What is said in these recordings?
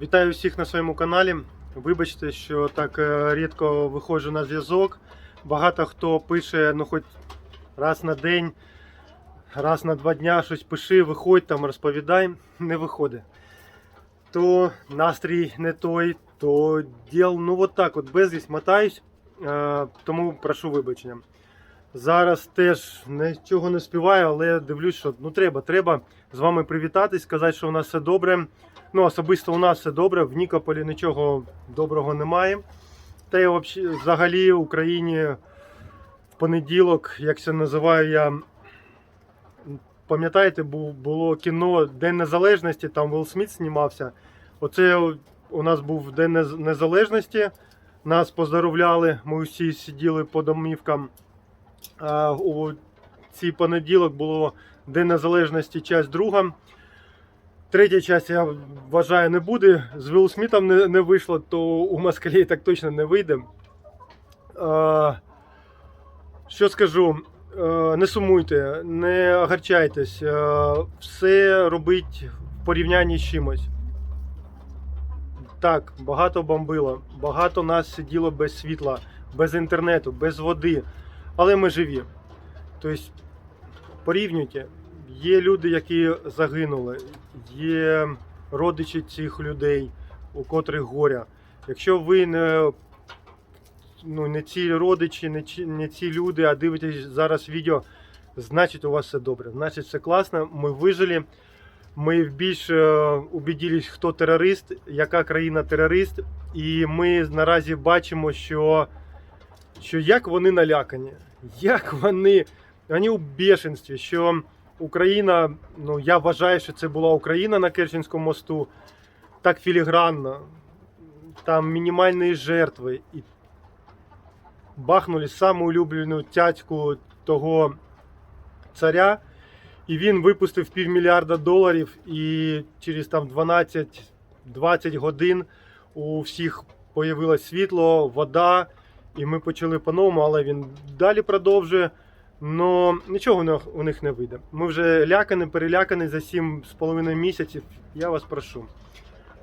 Вітаю всіх на своєму каналі. Вибачте, що так е, рідко виходжу на зв'язок. Багато хто пише, ну хоч раз на день, раз на два дня щось пиши, виходь там, розповідай, не виходить. То настрій не той, то діл, ну от так, от безвість мотаюсь, е, тому прошу вибачення. Зараз теж нічого не співаю, але дивлюсь, що ну треба, треба з вами привітатись, сказати, що у нас все добре. Ну, особисто у нас все добре, в Нікополі нічого доброго немає. Та й взагалі- в Україні в понеділок, як це називаю я. Пам'ятаєте, було кіно День Незалежності, там Вилл Сміт знімався. Оце у нас був День Незалежності. Нас поздоровляли, ми усі сиділи по домівкам. А у цей понеділок було День Незалежності, часть друга. Третя часть, я вважаю, не буде. З Вілл Смітом не, не вийшло, то у москалей так точно не вийде. А, що скажу? Е, Не сумуйте, не огорчайтесь. Е, Все робить в порівнянні з чимось. Так, багато бомбило, багато нас сиділо без світла, без інтернету, без води. Але ми живі. Тобто, порівнюйте. Є люди, які загинули, є родичі цих людей, у котрих горя. Якщо ви не, ну, не ці родичі, не, ці- не ці люди, а дивитесь зараз відео, значить у вас все добре. Значить, все класно. Ми вижили. Ми більше убедились, хто терорист, яка країна терорист. І ми наразі бачимо, що, що як вони налякані, як вони, вони у бешенстві, що Україна, ну я вважаю, що це була Україна на Керченському мосту, так філігранно, там мінімальні жертви. І бахнули саму улюблену тятьку того царя. І він випустив півмільярда доларів, і через там 12-20 годин у всіх появилось світло, вода, і ми почали по-новому, але він далі продовжує. Но нічого у них- не вийде. Ми вже лякані, перелякані за 7,5 місяців. Я вас прошу.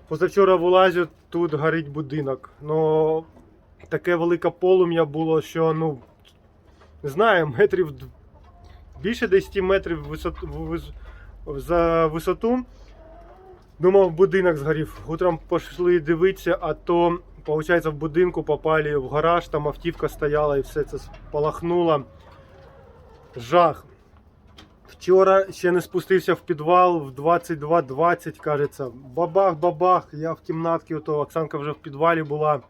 Позавчора вилазю, тут горить будинок. Ну, таке велике полум'я було, що ну не знаю, метрів більше 10 метрів висоту, вис- за висоту. Думав, будинок згорів. Утром пішли дивитися, а то, виходить, в будинку попали в гараж, там автівка стояла і все це спалахнуло. Жах. Вчора ще не спустився в підвал в 22.20, кажеться. Бабах-бабах. Я в кімнатці, ото Оксанка вже в підвалі була.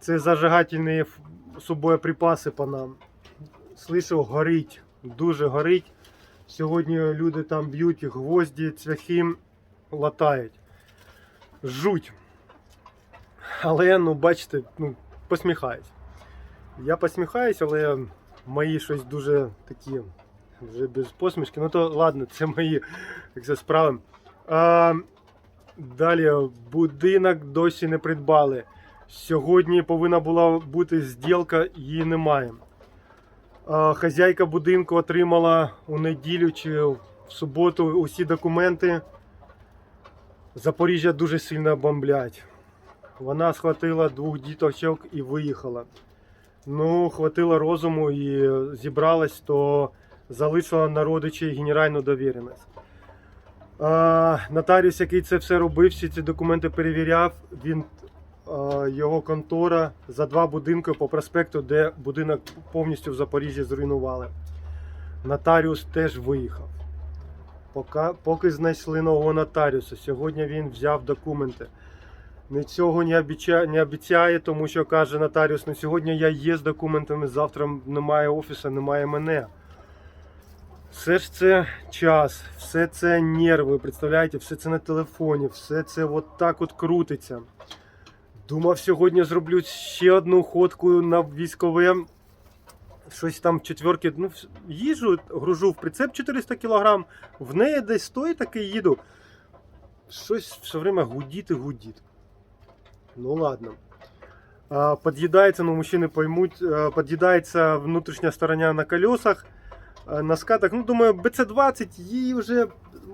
Це зажигательні ф- субоєприпаси по нам. Слышу, горить, дуже горить. Сьогодні люди там б'ють гвозді, цвяхи латають. Жуть. Але, ну, бачите, ну, посміхаюсь. Я посміхаюсь, але мої щось дуже такі, вже без посмішки. Ну то ладно, це мої як це, справи. А, далі, будинок досі не придбали. Сьогодні повинна була бути зділка, її немає. А, хазяйка будинку отримала у неділю чи в суботу усі документи. Запоріжжя дуже сильно бомблять. Вона схватила двох діточок і виїхала. Ну, хватило розуму і зібралась, то залишила на родичі генеральну довіреність. Нотаріус, який це все робив, всі ці документи перевіряв, він, його контора за два будинки по проспекту, де будинок повністю в Запоріжжі зруйнували. Нотаріус теж виїхав. Поки, поки знайшли нового нотаріуса, сьогодні він взяв документи. Нічого не обіцяє, не обіцяє, тому що каже нотаріус, на сьогодні я є з документами, завтра немає офісу, немає мене. Все ж це час, все це нерви, представляєте, все це на телефоні, все це от так от крутиться. Думав, сьогодні зроблю ще одну ходку на військове. Щось там четверки, ну, їжу, гружу в прицеп 400 кг, в неї десь стоїть таке їду. Щось все время гудіть. Ну ладно. А, Подъедается, ну мужчины поймут, а, подъедается внутрішня сторона на колесах, а, на скатах. Ну, думаю, BC20, їй вже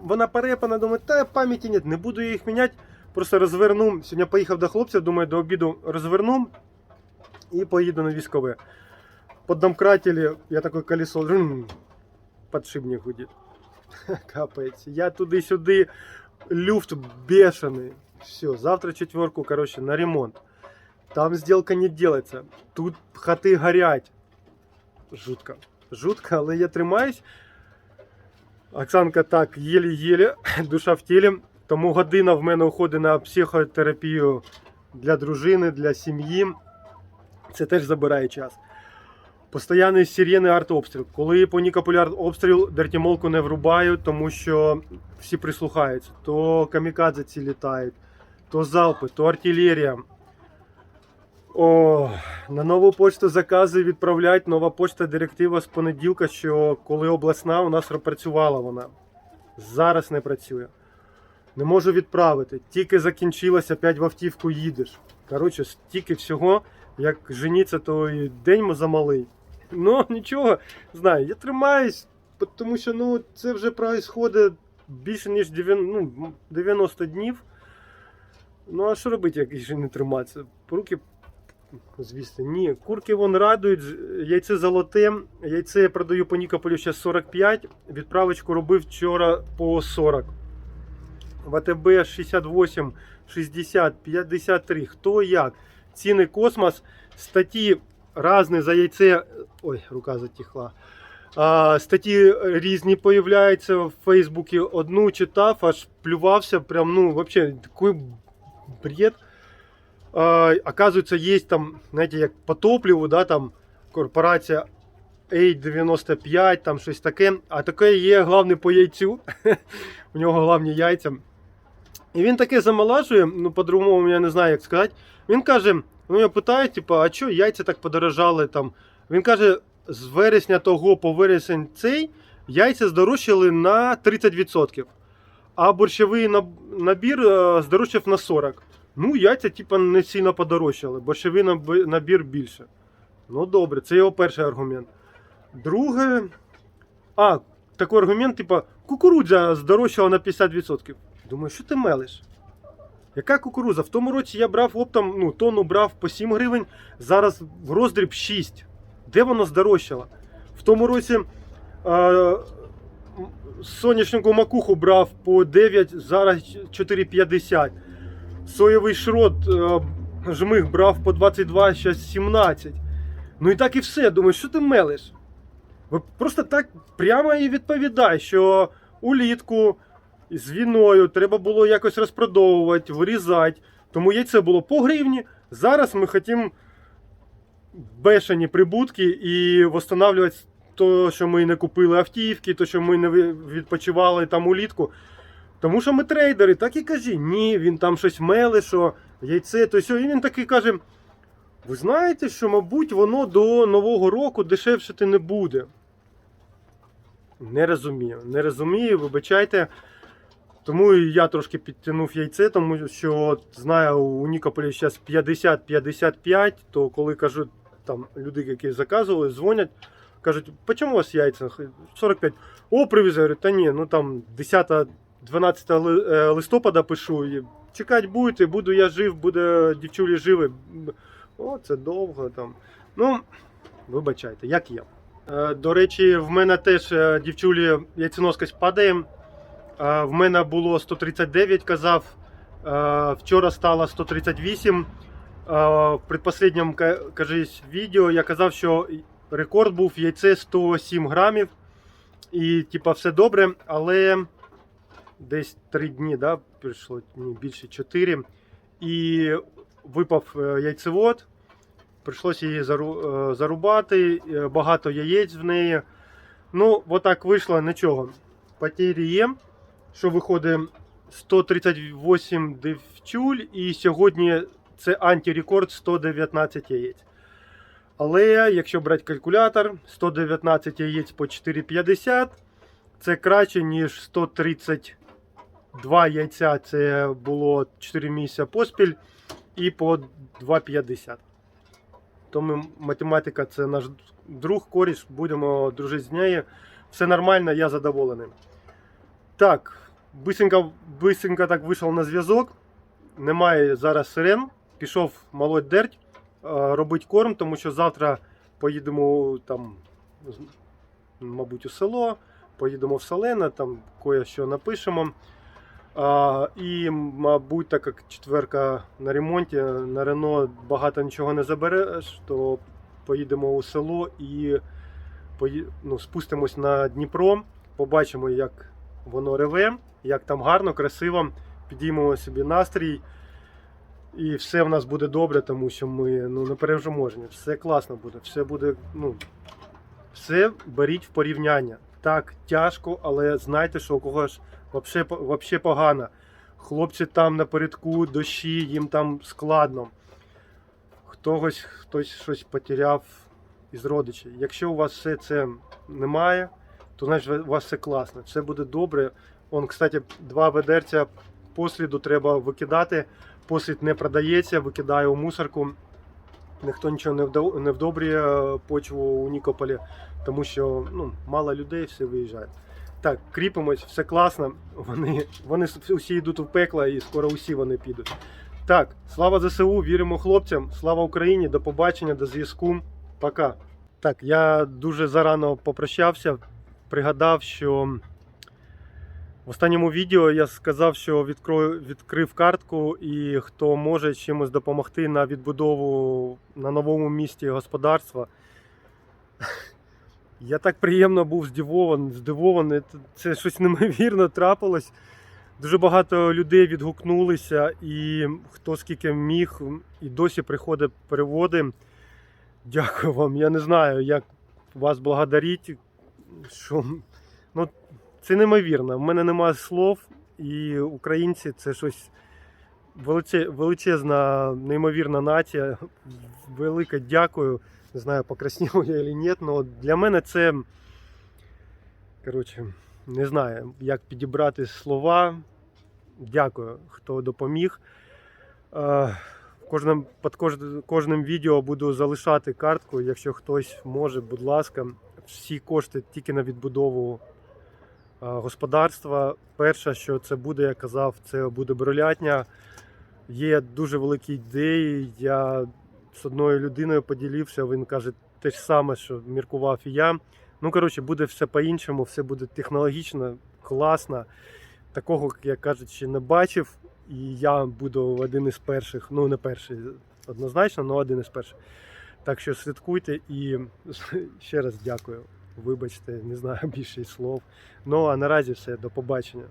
вона перепана, думаю, та пам'яті нет, не буду я їх міняти. Просто розверну. Сьогодні поїхав до хлопців, думаю, до обіду розверну і поїду на військове. Поддомкратили, я такое колесо, рм, подшипник гудит. Капець. Я туди-сюди, люфт бешений. Все, завтра четверку, короче, на ремонт. Там сделка не делается. Тут хати горять. Жутко. Жутко, але я тримаюсь. Оксанка так, єлі-єлі, душа в тілі. Тому година в мене уходить на психотерапію для дружини, для сім'ї. Це теж забирає час. Постоянні сирени артобстріл. Коли по Нікополі обстріл, дертімолку не врубають, тому що всі прислухаються. То камікадзе ці літають, то залпи, то артилерія. О, на нову почту закази відправляють. Нова почта директива з понеділка, що коли обласна у нас працювала вона. Зараз не працює. Не можу відправити. Тільки закінчилося, опять в автівку їдеш. Коротше, стільки всього, як женіться, то і день замалий. Ну, нічого, знаю, я тримаюсь, тому що ну, це вже происходить більше, ніж 90, ну, 90 днів. Ну, а що робити, як ще не триматися? Руки, звісно, ні. Курки вон радують, яйце золоте. Яйце я продаю по Нікополю зараз 45. Відправочку робив вчора по 40. В АТБ 68, 60, 53. Хто як? Ціни космос, статті різні за яйце. Ой, рука затихла. А, статті різні появляються в Фейсбуці. Одну читав, аж плювався. Прям, ну, вообще, такий бред. А, оказывается, есть там, знаєте, як по топливу, да, там корпорація A95, там щось таке. А таке є головне по яйцю. У нього головні яйця. І він таке замолажує, ну по-другому я не знаю, як сказати. Він каже: ну я питаю, типу, а що яйця так подорожали там? Він каже, з вересня того по вересень цей яйця здорожчали на 30%. А борщовий набір е, здорожчав на 40%. Ну, яйця, типу, не сильно подорожчали, борщовий набір більше. Ну добре, це його перший аргумент. Друге. А, такий аргумент, типу, кукурудза здорожчала на 50%. Думаю, що ти мелиш? Яка кукуруза? В тому році я брав оптом, ну, тонну брав по 7 гривень, зараз в роздріб 6. Де воно здорожчало? В тому році е, соняшнику макуху брав по 9, зараз 4,50. Соєвий шрот е, жмих брав по 22, зараз 17. Ну і так і все. Думаю, що ти мелиш? Просто так прямо і відповідай, що улітку з війною треба було якось розпродовувати, вирізати. Тому яйце було по гривні. Зараз ми хочемо бешені прибутки і встановлювати то, що ми не купили автівки, то, що ми не відпочивали там улітку. Тому що ми трейдери, так і кажи, ні, він там щось меле, що яйце, то сьо. І він такий каже: ви знаєте, що, мабуть, воно до Нового року дешевшити не буде. Не розумію, не розумію, вибачайте. Тому я трошки підтягнув яйце, тому що знаю, у Нікополі зараз 50-55, то коли кажуть, там люди, які заказували, дзвонять, кажуть, по чому у вас яйця? 45. О, привіз, я говорю, та ні, ну там 10-12 е, листопада пишу. Чекати будете, буду я жив, буде дівчулі живі. О, це довго там. Ну, вибачайте, як є. Е, До речі, в мене теж е, дівчулі яйценоскость падає. В мене було 139, казав. Вчора стало 138. Е, В предпоследньому кажись, відео я казав, що рекорд був яйце 107 грамів. І типа все добре, але десь 3 дні, да, прийшло більше 4. І випав е, яйцевод. Прийшлося її е, зарубати, е, багато яєць в неї. Ну, отак вийшло нічого. Потері є, що виходить 138 дівчуль, і сьогодні це антирекорд 119 яєць. Але якщо брати калькулятор, 119 яєць по 4,50 це краще, ніж 132 яйця. Це було 4 місяці поспіль і по 2,50. Тому математика це наш друг, коріш, будемо дружити з нею. Все нормально, я задоволений. Так, быстренько, быстренько так вийшов на зв'язок. немає зараз сирен. Пішов молоть дерть, е, робить корм, тому що завтра поїдемо там, мабуть, у село, поїдемо в Солене, там кое-що напишемо. А, і, мабуть, так як четверка на ремонті, на Рено багато нічого не забереш, то поїдемо у село і ну, спустимось на Дніпро, побачимо, як воно реве, як там гарно, красиво, підіймемо собі настрій. І все в нас буде добре, тому що ми ну, не переможні. Все класно буде, все буде, ну, все беріть в порівняння. Так, тяжко, але знайте, що у когось взагалі, погано. Хлопці там напередку, дощі, їм там складно. Хтось, хтось щось потеряв із родичів. Якщо у вас все це немає, то значить у вас все класно, все буде добре. Он, кстати, два ведерця посліду треба викидати. Послід не продається, викидаю у мусорку. Ніхто нічого не вдо- не вдобрює е, почву у Нікополі, тому що ну, мало людей, всі виїжджають. Так, кріпимось, все класно. Вони, вони усі йдуть у пекло і скоро усі вони підуть. Так, слава ЗСУ, віримо хлопцям, слава Україні, до побачення, до зв'язку. Пока. Так, я дуже зарано попрощався, пригадав, що в останньому відео я сказав, що відкрою, відкрив картку і хто може чимось допомогти на відбудову на новому місті господарства. Я так приємно був здивований, здивований. Це щось неймовірно трапилось. Дуже багато людей відгукнулися, і хто скільки міг, і досі приходить переводи. Дякую вам. Я не знаю, як вас благодарити. Що... Ну, це неймовірно. У мене немає слов, і українці це щось величезна, неймовірна нація. Велике дякую. Не знаю, покраснів я чи ні, але для мене це. Коротше, не знаю, як підібрати слова. Дякую, хто допоміг. Е, Кожним, під кожним, відео буду залишати картку. Якщо хтось може, будь ласка, всі кошти тільки на відбудову господарства. Перше, що це буде, я казав, це буде бролятня. Є дуже великі ідеї. Я з одною людиною поділився, він каже те ж саме, що міркував і я. Ну, коротше, буде все по-іншому, все буде технологічно, класно. Такого, як кажуть, ще не бачив. І я буду один із перших, ну не перший однозначно, але один із перших. Так що слідкуйте і ще раз дякую. Вибачте, не знаю більше слов. Ну а наразі все, до побачення.